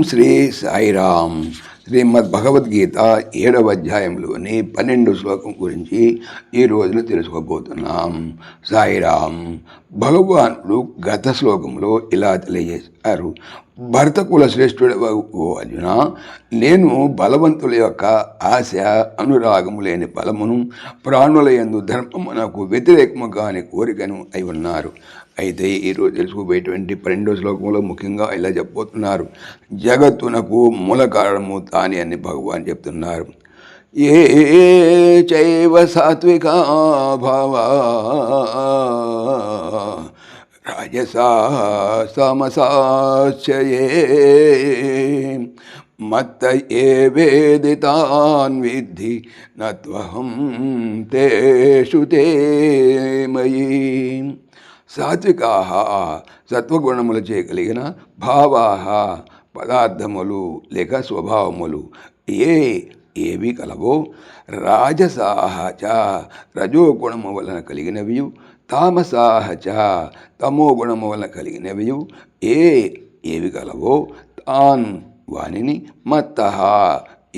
శ్రీ సాయిరామ్. శ్రీమద్ భగవద్గీత ఏడవ అధ్యాయంలోని పన్నెండు శ్లోకం గురించి ఈ రోజున తెలుసుకోబోతున్నాం. సాయిరామ్. భగవానుడు గత శ్లోకంలో ఇలా అరు భర్త కుల శ్రేష్ఠుడు ఓ అర్జున నేను బలవంతుల యొక్క ఆశ అనురాగము లేని బలమును ప్రాణుల యందు ధర్మమునకు వ్యతిరేకము కాని కోరికను అయి ఉన్నారు. అయితే ఈరోజు తెలుసుకోబోయేటువంటి పన్నెండో శ్లోకంలో ముఖ్యంగా ఇలా చెప్పబోతున్నారు. జగత్తునకు మూల కారణము తాని అని భగవాన్ చెప్తున్నారు. ఏ చైవ సాత్వికా భావా రాజసా సమసాచయే మత్త ఏ వేదితాన్ విద్ధి నత్వహం తేషు తే మయీ సాత్వికా సత్వగుణములచే కలిగిన భావా పదార్థములు లేక స్వభావములు ఏ ఏవి కలవో రాజసాహ చ రజోగుణము వలన కలిగినవి తామసాహ చ తమో గుణము వలన కలిగినవి ఏ ఏవి కలవో తాన్ వాణిని మత్త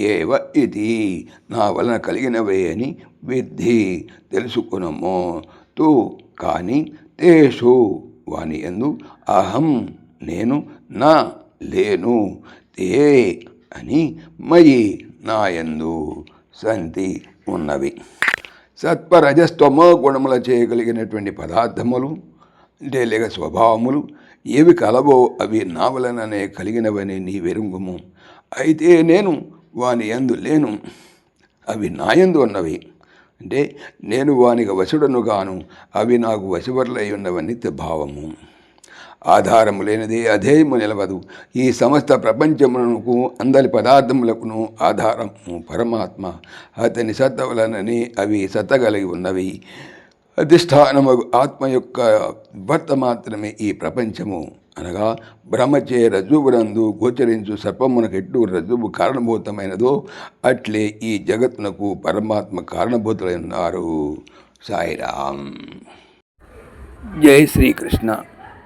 ఏవ ఇది నా వలన కలిగినవే అని విద్ధి తెలుసుకునము. తూ కానీ తేషు వాని ఎందు అహం నేను నా లేను తే అని మయి నాయందు సంతి ఉన్నవి. సత్వరజస్తమో గుణముల చేయగలిగినటువంటి పదార్థములు అంటే లేక స్వభావములు ఏవి కలవో అవి నావలననే కలిగినవని నీ వెరుంగుము. అయితే నేను వాని ఎందు లేను అవి నాయందు ఉన్నవి. అంటే నేను వానికి వశుడను గాను అవి నాకు వశవర్లై ఉన్నవని భావము. ఆధారము లేనిది అధేయము నిలవదు. ఈ సమస్త ప్రపంచమునకు అందరి పదార్థములకును ఆధారము పరమాత్మ. అతని సత్త వలనని అవి సత్తగలిగి ఉన్నవి. అధిష్టానము ఆత్మ యొక్క భర్త మాత్రమే ఈ ప్రపంచము. అనగా బ్రహ్మచే రజ్జువునందు గోచరించు సర్పమునకు ఎట్లు రజ్జువు కారణభూతమైనదో అట్లే ఈ జగత్తునకు పరమాత్మ కారణభూతులై ఉన్నారు సాయిరామ్. జై శ్రీకృష్ణ.